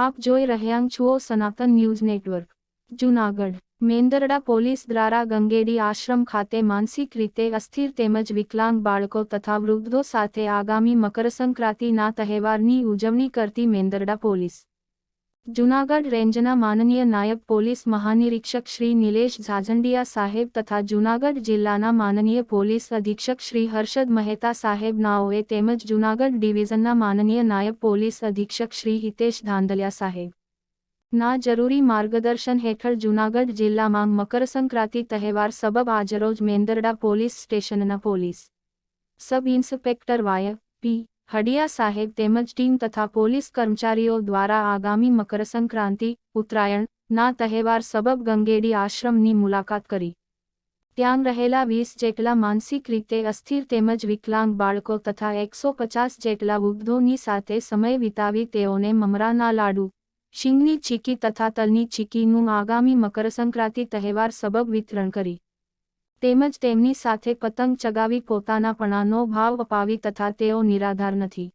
આપ જોઈ રહ્યા છો Sanatan news network. Junagadh, Mendarda police દ્વારા ગંગેડી આશ્રમ ખાતે માનસિક રીતે અસ્થિર તેમજ વિકલાંગ બાળકો તથા વૃદ્ધો સાથે આગામી મકરસંક્રાંતિના તહેવારની ઉજવણી કરતી મેંદરડા પોલીસ. જૂનાગઢ રેન્જના માનનીય નાયબ પોલીસ મહાનિરીક્ષક શ્રી નિલેશ ઝાઝંડિયા સાહેબ તથા જૂનાગઢ જિલ્લાના માનનીય પોલીસ અધિક્ષક શ્રી હર્ષદ મહેતા સાહેબ નાઓએ તેમજ જૂનાગઢ ડિવિઝનના માનનીય નાયબ પોલીસ અધિક્ષક શ્રી હિતેશ ધાંધલિયા સાહેબ. ના જરૂરી માર્ગદર્શન હેઠળ જૂનાગઢ જિલ્લામાં મકરસંક્રાંતિ તહેવાર સબબ આજરોજ મેંદરડા પોલીસ સ્ટેશનના police. Sub inspector Y. P. Hadiya સાહેબ તેમજ ટીમ તથા પોલીસ કર્મચારીઓ દ્વારા આગામી મકરસંક્રાંતિ, ઉત્તરાયણ, ના તહેવાર સબબ ગંગેડી આશ્રમની મુલાકાત કરી. ત્યાં રહેલા વીસ જેટલા માનસિક રીતે અસ્થિર તેમજ વિકલાંગ બાળકો તથા એકસો પચાસ જેટલા વૃદ્ધોની સાથે સમય વિતાવી તેઓને મમરાના લાડુ, શીંગની ચીકી તથા તલની ચીકીનું આગામી મકરસંક્રાંતિ તહેવાર સબબ વિતરણ કરી. તેમજ તેમની સાથે પતંગ ચગાવી પોતાનાપણાનો ભાવ અપાવી તથા તેઓ નિરાધાર નથી.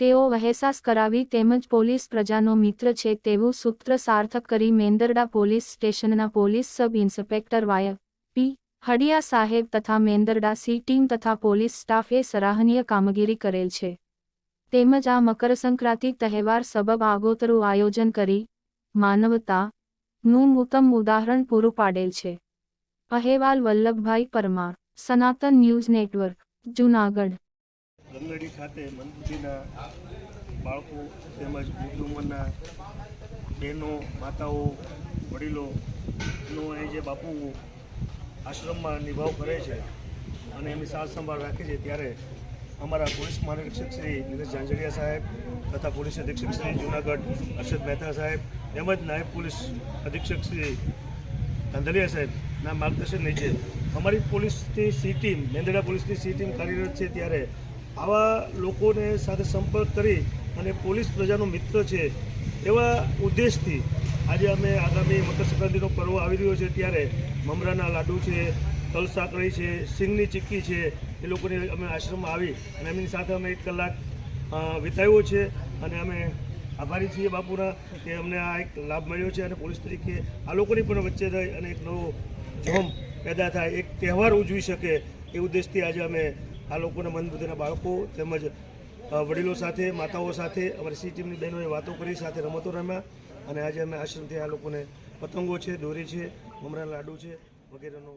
તેઓ વહેસાસ કરાવી તેમજ પોલીસ પ્રજાનો મિત્ર છે તેવું સૂત્ર સાર્થક કરી મેંદરડા પોલીસ સ્ટેશનના police sub inspector Y. P. Hadiya સાહેબ તથા મેંદરડા સી ટીમ તથા પોલીસ સ્ટાફે સરાહનીય કામગીરી કરેલ છે. તેમજ આ મકરસંક્રાંતિ તહેવાર સબબ આગોતરું આયોજન કરી માનવતા નું ઉત્તમ ઉદાહરણ પૂરું પાડેલ છે. અહેવાલ વલ્લભભાઈ પરમાર, સનાતન ન્યૂઝ નેટવર્ક, જૂનાગઢ. ગંગડી ખાતે મંદિરના બાળકો તેમજ વૃદ્ધ ઉંમરના બહેનો, માતાઓ વડીલોનો એ જે બાપુ આશ્રમમાં નિભાવ કરે છે અને એમની સાર સંભાળ રાખે છે ત્યારે અમારા પોલીસ મહાનિરીક્ષક શ્રી નીરજ ઝાંઝડિયા સાહેબ તથા પોલીસ અધિક્ષક શ્રી જુનાગઢ હર્ષદ મહેતા સાહેબ તેમજ નાયબ પોલીસ અધિક્ષક શ્રી ધાંધલિયા સાહેબના માર્ગદર્શન નીચે અમારી પોલીસની સી ટીમ, મેંદડા પોલીસની સી ટીમ કાર્યરત છે ત્યારે. આવા લોકોને સાથે સંપર્ક કરી અને પોલીસ પ્રજાનો મિત્ર છે એવા ઉદ્દેશથી આજે અમે આગામી મકર સંક્રાંતિનો પર્વ આવી રહ્યો છે ત્યારે. મમરાના લાડુ છે, તલ સાંકળી છે, સિંગની ચીક્કી છે, એ લોકોને અમે આશ્રમમાં આવી અને એમની સાથે અમે એક કલાક વિતાવ્યો છે અને અમે આભારી છીએ બાપુના કે અમને આ એક લાભ મળ્યો છે અને પોલીસ તરીકે આ લોકોની પણ વચ્ચે રહી અને એક નવો જોમ પેદા થાય એક તહેવાર ઉજવી શકે એ ઉદ્દેશથી આજે અમે આ લોકોના મન બુદ્ધિના બાળકો તેમજ વડીલો સાથે માતાઓ સાથે અમારી સી ટીમની બહેનોએ વાતો કરી સાથે રમતો રમ્યા અને આજે અમે આશ્રમથી આ લોકોને પતંગો છે દોરી છે મમરા લાડુ છે વગેરેનો